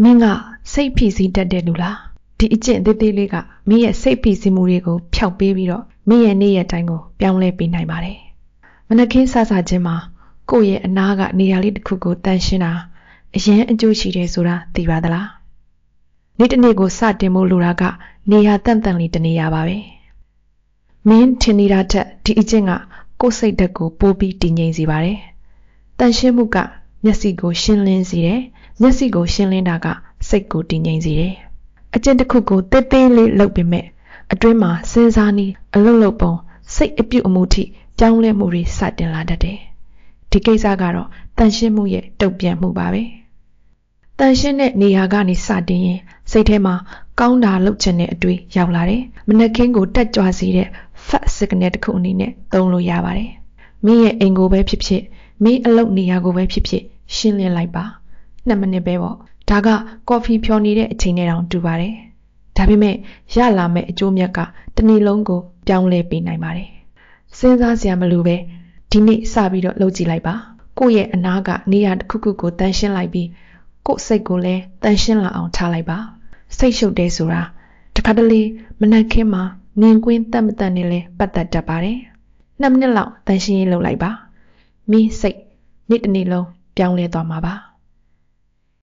မင်းကစိတ်ဖိစီးတတ်တဲ့လူလားဒီအကျင့်သေးသေးလေးကမင်းရဲ့စိတ်ဖိစီးမှုတွေကိုဖျောက်ပေးပြီးတော့မင်းရဲ့နေ့ရက်တိုင်းကိုပြောင်းလဲပေးနိုင်ပါတယ်မနက်ခင်းစစချင်းမှာကိုယ့်ရဲ့အနားကနေရာလေးတစ်ခုကိုတန်ရှင်းတာအရင်အကျိုးရှိတယ်ဆိုတာသိပါသလားနေ့တစ်နေ့ကိုစတင်ဖို့လိုတာကနေရာတန့်တန့်လေးတနေရာပါပဲမင်းထင်နေတာထက်ဒီအကျင့်ကကိုယ်စိတ်ဓာတ်ကိုပိုးပြီးတည်ငြိမ်စေပါတယ်တန်ရှင်းမှုက မျက်စိကိုရှင်းလင်းစေတယ်မျက်စိကိုရှင်းလင်းတာကစိတ်ကိုတည်ငြိမ်စေတယ်အကျင့်တစ်ခုကိုတေးသေးလေးလုပ်ပေမဲ့အတွင်းမှာစဉ်းစားနည်းအလုံးလုံးပုံစိတ်အပြုတ်အမှုထိကြောင်းလဲမှုတွေစတင်လာတတ်တယ်ဒီကိစ္စကတော့တန်ရှင်းမှုရဲ့တုံ့ပြန်မှုပါပဲတန်ရှင်းတဲ့နေရာကနေစတင်ရင်စိတ်ထဲမှာကောင်းတာလုပ်ချင်တဲ့အတွေ့ရောက်လာတယ်မနက်ခင်းကိုတက်ကြွစေတဲ့ fat signal တစ်ခုအနေနဲ့သုံးလို့ရပါတယ်မင်းရဲ့အိမ်ကိုပဲဖြစ်ဖြစ်မင်းအလုပ်နေရာကိုပဲဖြစ်ဖြစ် ရှင်းလင်းလိုက်ပါ2မိနစ်ပဲပေါ့ဒါကကော်ဖီဖြော်နေတဲ့အချိန်နဲ့တောင်တူပါတယ်ဒါပေမဲ့ရလာမဲ့အကျိုးမြတ်ကတနေ့လုံးကိုပြောင်းလဲပေးနိုင်ပါတယ်စဉ်းစားစရာမလိုပဲဒီနေ့စပြီးတော့လုပ်ကြည့်လိုက်ပါကိုယ့်ရဲ့အနာကနေရာတစ်ခုခုကိုတန်ရှင်းလိုက်ပြီးကိုယ့်စိတ်ကိုလည်းတန်ရှင်းလာအောင်ထားလိုက်ပါစိတ်ရှုပ်တယ်ဆိုတာတခါတလေမနှက်ခင်းမှာမြင်ကွင်းတတ်မတတ်နဲ့လဲပတ်သက်တတ်ပါတယ်နှစ်မိနစ်လောက်တန်ရှင်းရေးလုပ်လိုက်ပါမိစိတ်နေ့တစ်နေ့လုံး ပြောင်းလဲသွားမှာပါ